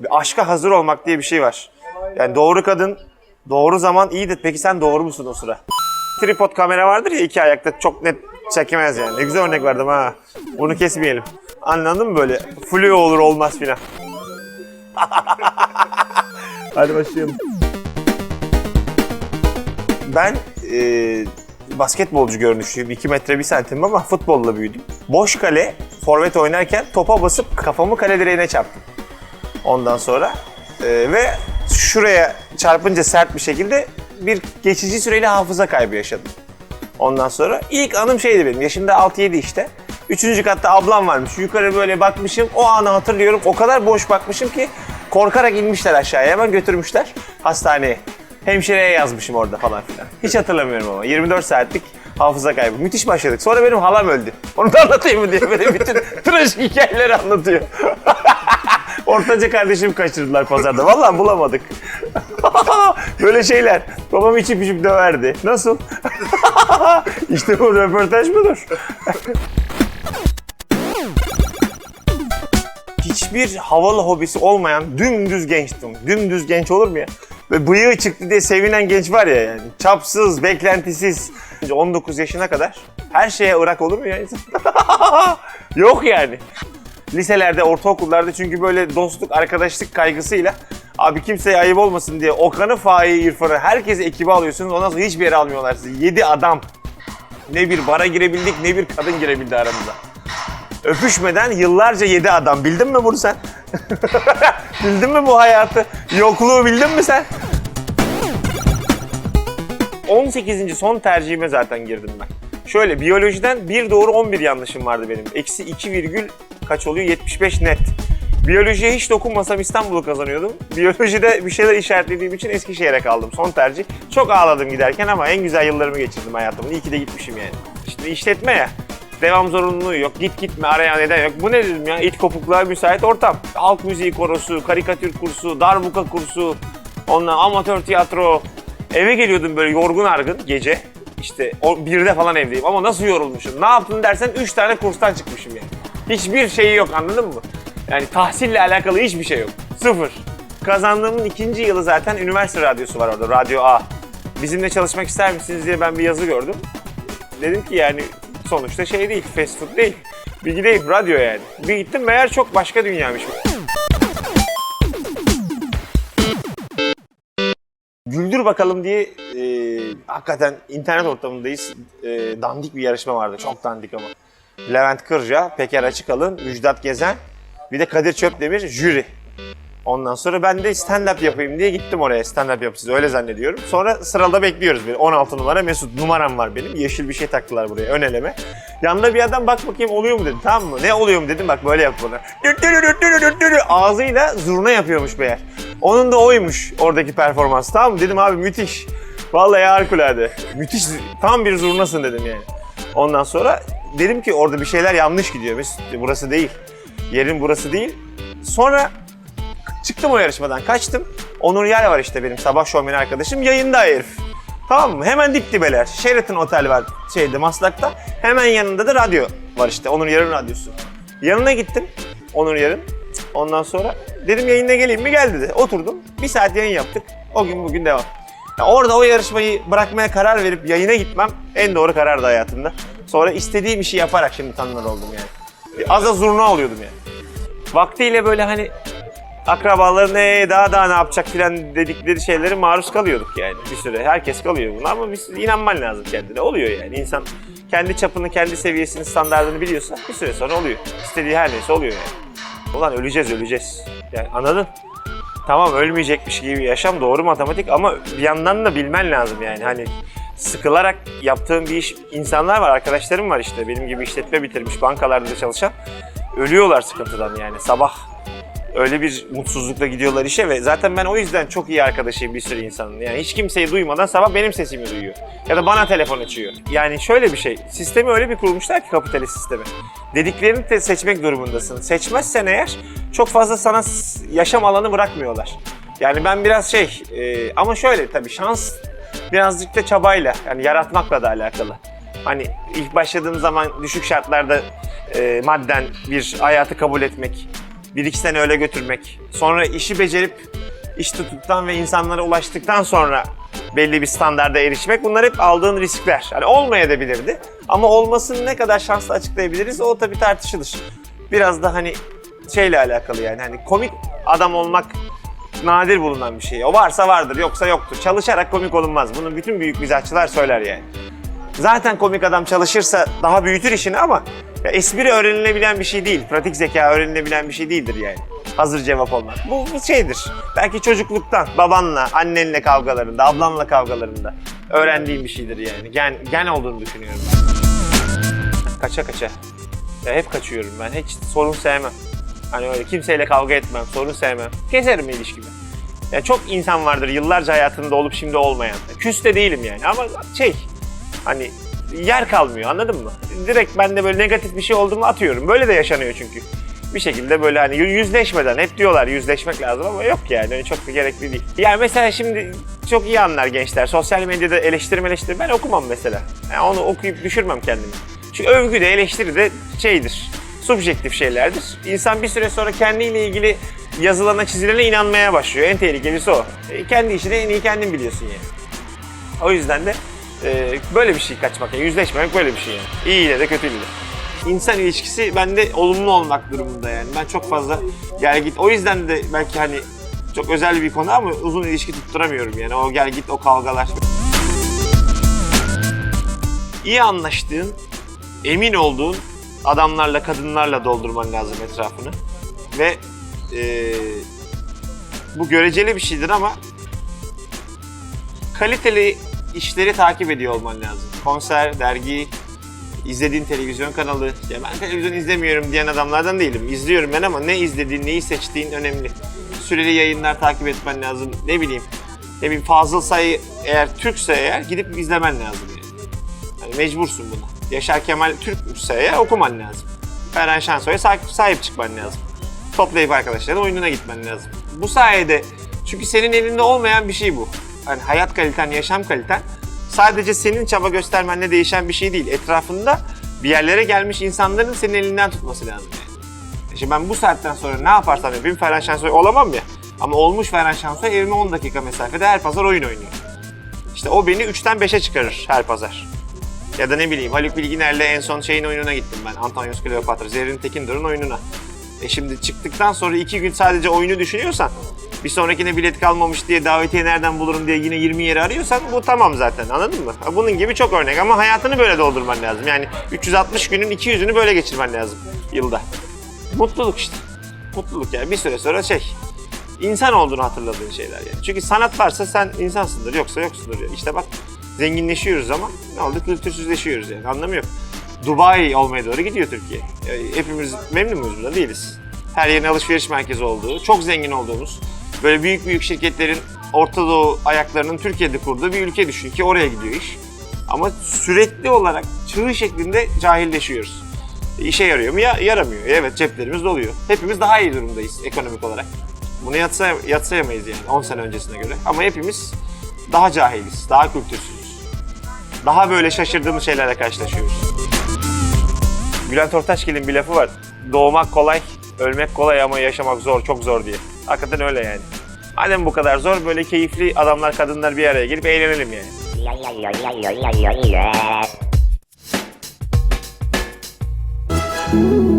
Bir aşka hazır olmak diye bir şey var. Yani doğru kadın, doğru zaman iyidir. Peki sen doğru musun o sıra? Tripod kamera vardır ya iki ayakta çok net çekemez yani. Ne güzel örnek verdim ha. Bunu kesmeyelim. Anladın mı böyle? Flu olur olmaz filan. Hadi başlayalım. Ben e, basketbolcu görünüşlüyüm. 2 metre 1 santim ama futbolla büyüdüm. Boş kale, forvet oynarken topa basıp kafamı kale direğine çarptım. Ondan sonra e, ve şuraya çarpınca sert bir şekilde bir geçici süreli hafıza kaybı yaşadım. Ondan sonra ilk anım şeydi benim. Yaşımda 6-7 işte. Üçüncü katta ablam varmış. Yukarı böyle bakmışım. O anı hatırlıyorum. O kadar boş bakmışım ki korkarak inmişler aşağıya. Hemen götürmüşler hastaneye. Hemşireye yazmışım orada falan filan. Hiç hatırlamıyorum ama. 24 saatlik hafıza kaybı. Müthiş başladık. Sonra benim halam öldü. Onu da anlatayım mı diye böyle bütün trajik hikayeleri anlatıyor. Ortanca kardeşim kaçırdılar pazarda. Vallahi bulamadık. Böyle şeyler. Babam içip içip döverdi. Nasıl? işte bu röportaj budur. Hiçbir havalı hobisi olmayan dümdüz gençtim. Dümdüz genç olur mu ya? Ve bıyığı çıktı diye sevinen genç var ya yani. Çapsız, beklentisiz. 19 yaşına kadar her şeye ırak olur mu ya insan? Yok yani. Liselerde, ortaokullarda çünkü böyle dostluk, arkadaşlık kaygısıyla abi kimseye ayıp olmasın diye Okan'ı, Faik'i, İrfan'ı herkesi ekibe alıyorsunuz. Ondan sonra hiçbir yere almıyorlar sizi. 7 adam. Ne bir bara girebildik ne bir kadın girebildi aramıza. Öpüşmeden yıllarca 7 adam. Bildin mi bunu sen? bildin mi bu hayatı? Yokluğu bildin mi sen? 18. son tercihime zaten girdim ben. Şöyle biyolojiden bir doğru 11 yanlışım vardı benim. Eksi 2 virgül kaç oluyor? 75 net. Biyolojiye hiç dokunmasam İstanbul'u kazanıyordum. Biyolojide bir şeyler işaretlediğim için Eskişehir'e kaldım. Son tercih. Çok ağladım giderken ama en güzel yıllarımı geçirdim hayatımın. İyi ki de gitmişim yani. İşte işletme ya. Devam zorunluluğu yok. Git gitme araya neden yok. Bu ne dedim ya? İt kopukluğa müsait ortam. Halk müziği korosu, karikatür kursu, darbuka kursu, ondan amatör tiyatro. Eve geliyordum böyle yorgun argın gece. İşte o birde falan evdeyim ama nasıl yorulmuşum. Ne yaptın dersen 3 tane kurstan çıkmışım yani. Hiçbir şeyi yok anladın mı? Yani tahsille alakalı hiçbir şey yok. Sıfır. Kazandığımın ikinci yılı zaten üniversite radyosu var orada. Radyo A. Bizimle çalışmak ister misiniz diye ben bir yazı gördüm. Dedim ki yani sonuçta şey değil, fast food değil. Bir gideyim, radyo yani. Bir gittim meğer çok başka dünyaymış. Güldür bakalım diye e, hakikaten internet ortamındayız. E, dandik bir yarışma vardı. Çok dandik ama. Levent Kırca, Peker Açıkalın, Müjdat Gezen, bir de Kadir Çöpdemir jüri. Ondan sonra ben de stand-up yapayım diye gittim oraya stand-up yapacağız öyle zannediyorum. Sonra sırada bekliyoruz bir 16 numara Mesut numaram var benim. Yeşil bir şey taktılar buraya ön eleme. Yanında bir adam bak bakayım oluyor mu dedi tamam mı? Ne oluyor mu dedim bak böyle yap bana. Ağzıyla zurna yapıyormuş meğer. Onun da oymuş oradaki performans tamam mı? Dedim abi müthiş. Vallahi harikulade. Müthiş tam bir zurnasın dedim yani. Ondan sonra dedim ki orada bir şeyler yanlış gidiyor Mesut. Burası değil. Yerin burası değil. Sonra Çıktım o yarışmadan, kaçtım. Onur Yer var işte benim sabah şovmen arkadaşım. Yayında herif. Tamam mı? Hemen dip dibeler. Sheraton Otel var şeyde Maslak'ta. Hemen yanında da radyo var işte. Onur Yer'in radyosu. Yanına gittim. Onur Yer'in. Ondan sonra dedim yayına geleyim mi? Gel dedi. Oturdum. Bir saat yayın yaptık. O gün bugün devam. Ya orada o yarışmayı bırakmaya karar verip yayına gitmem en doğru karardı hayatımda. Sonra istediğim işi yaparak şimdi tanınır oldum yani. Az az zurna oluyordum yani. Vaktiyle böyle hani akrabaların ee, daha daha ne yapacak filan dedikleri şeylere maruz kalıyorduk yani bir süre. Herkes kalıyor buna ama biz inanman lazım kendine. Oluyor yani. İnsan kendi çapını, kendi seviyesini, standartını biliyorsa bir süre sonra oluyor. İstediği her neyse oluyor yani. Ulan öleceğiz, öleceğiz. Yani anladın? Tamam ölmeyecekmiş gibi bir yaşam doğru matematik ama bir yandan da bilmen lazım yani. Hani sıkılarak yaptığım bir iş, insanlar var, arkadaşlarım var işte benim gibi işletme bitirmiş bankalarda da çalışan. Ölüyorlar sıkıntıdan yani sabah öyle bir mutsuzlukla gidiyorlar işe ve zaten ben o yüzden çok iyi arkadaşıyım bir sürü insanın. Yani hiç kimseyi duymadan sabah benim sesimi duyuyor. Ya da bana telefon açıyor. Yani şöyle bir şey, sistemi öyle bir kurmuşlar ki kapitalist sistemi. Dediklerini de seçmek durumundasın. Seçmezsen eğer çok fazla sana yaşam alanı bırakmıyorlar. Yani ben biraz şey, e, ama şöyle tabii şans birazcık da çabayla, yani yaratmakla da alakalı. Hani ilk başladığım zaman düşük şartlarda e, madden bir hayatı kabul etmek, Bir iki sene öyle götürmek. Sonra işi becerip iş tuttuktan ve insanlara ulaştıktan sonra belli bir standarda erişmek bunlar hep aldığın riskler. Hani olmayabilirdi ama olmasını ne kadar şanslı açıklayabiliriz o tabii tartışılır. Biraz da hani şeyle alakalı yani hani komik adam olmak nadir bulunan bir şey. O varsa vardır yoksa yoktur. Çalışarak komik olunmaz. Bunu bütün büyük mizahçılar söyler yani. Zaten komik adam çalışırsa daha büyütür işini ama ya espri öğrenilebilen bir şey değil. Pratik zeka öğrenilebilen bir şey değildir yani. Hazır cevap olmak. Bu bir şeydir. Belki çocukluktan, babanla, annenle kavgalarında, ablanla kavgalarında öğrendiğim bir şeydir yani. Gen, gen olduğunu düşünüyorum. Kaça kaça. Ya hep kaçıyorum ben. Hiç sorun sevmem. Hani öyle kimseyle kavga etmem, sorun sevmem. Keserim ilişkimi. Ya çok insan vardır yıllarca hayatında olup şimdi olmayan. Küs de değilim yani ama şey hani yer kalmıyor anladın mı? Direkt ben de böyle negatif bir şey oldu mu atıyorum. Böyle de yaşanıyor çünkü. Bir şekilde böyle hani yüzleşmeden hep diyorlar yüzleşmek lazım ama yok yani öyle çok da gerekli değil. Yani mesela şimdi çok iyi anlar gençler. Sosyal medyada eleştirme eleştiri ben okumam mesela. Yani onu okuyup düşürmem kendimi. Çünkü övgü de eleştiri de şeydir. Subjektif şeylerdir. İnsan bir süre sonra kendiyle ilgili yazılana çizilene inanmaya başlıyor. En tehlikelisi o. E, kendi işini en iyi kendin biliyorsun yani. O yüzden de e, böyle bir şey kaçmak, yani yüzleşmemek böyle bir şey yani. İyiyle de kötüyle de. İnsan ilişkisi bende olumlu olmak durumunda yani. Ben çok fazla gel git. O yüzden de belki hani çok özel bir konu ama uzun ilişki tutturamıyorum yani. O gel git, o kavgalar. İyi anlaştığın, emin olduğun adamlarla, kadınlarla doldurman lazım etrafını. Ve e, bu göreceli bir şeydir ama kaliteli işleri takip ediyor olman lazım. Konser, dergi, izlediğin televizyon kanalı. Ya ben televizyon izlemiyorum diyen adamlardan değilim. İzliyorum ben ama ne izlediğin, neyi seçtiğin önemli. Süreli yayınlar takip etmen lazım. Ne bileyim. Ne bileyim Fazıl Say eğer Türkse eğer gidip izlemen lazım yani. Hani mecbursun buna. Yaşar Kemal Türkse eğer okuman lazım. Ferhan Şensoy'a sahip, sahip çıkman lazım. Toplayıp arkadaşların oyununa gitmen lazım. Bu sayede çünkü senin elinde olmayan bir şey bu. Hani hayat kaliten, yaşam kaliten sadece senin çaba göstermenle değişen bir şey değil. Etrafında bir yerlere gelmiş insanların senin elinden tutması lazım yani. İşte ben bu saatten sonra ne yaparsam yapayım Ferhan Şensoy olamam ya. Ama olmuş Ferhan Şensoy evime 10 dakika mesafede her pazar oyun oynuyor. İşte o beni 3'ten 5'e çıkarır her pazar. Ya da ne bileyim Haluk Bilginer'le en son şeyin oyununa gittim ben. Antonius Kleopatra, Zerrin Tekindor'un oyununa. E şimdi çıktıktan sonra iki gün sadece oyunu düşünüyorsan, bir sonrakine bilet kalmamış diye davetiye nereden bulurum diye yine 20 yeri arıyorsan bu tamam zaten anladın mı? Bunun gibi çok örnek ama hayatını böyle doldurman lazım. Yani 360 günün 200'ünü böyle geçirmen lazım yılda. Mutluluk işte. Mutluluk yani bir süre sonra şey, insan olduğunu hatırladığın şeyler yani. Çünkü sanat varsa sen insansındır, yoksa yoksundur. Yani. İşte bak zenginleşiyoruz ama ne oldu? Kültürsüzleşiyoruz yani. Anlamı yok. Dubai olmaya doğru gidiyor Türkiye. Yani hepimiz memnun muyuz bunda? Değiliz. Her yerin alışveriş merkezi olduğu, çok zengin olduğumuz, böyle büyük büyük şirketlerin Orta Doğu ayaklarının Türkiye'de kurduğu bir ülke düşün ki oraya gidiyor iş. Ama sürekli olarak çığ şeklinde cahilleşiyoruz. İşe yarıyor mu? Ya, yaramıyor. Evet ceplerimiz doluyor. Hepimiz daha iyi durumdayız ekonomik olarak. Bunu yatsay yatsayamayız yani 10 sene öncesine göre. Ama hepimiz daha cahiliz, daha kültürsüzüz. Daha böyle şaşırdığımız şeylerle karşılaşıyoruz. Bülent Ortaçgil'in bir lafı var. Doğmak kolay, ölmek kolay ama yaşamak zor, çok zor diye. Hakikaten öyle yani. Madem bu kadar zor, böyle keyifli adamlar, kadınlar bir araya gelip eğlenelim yani. La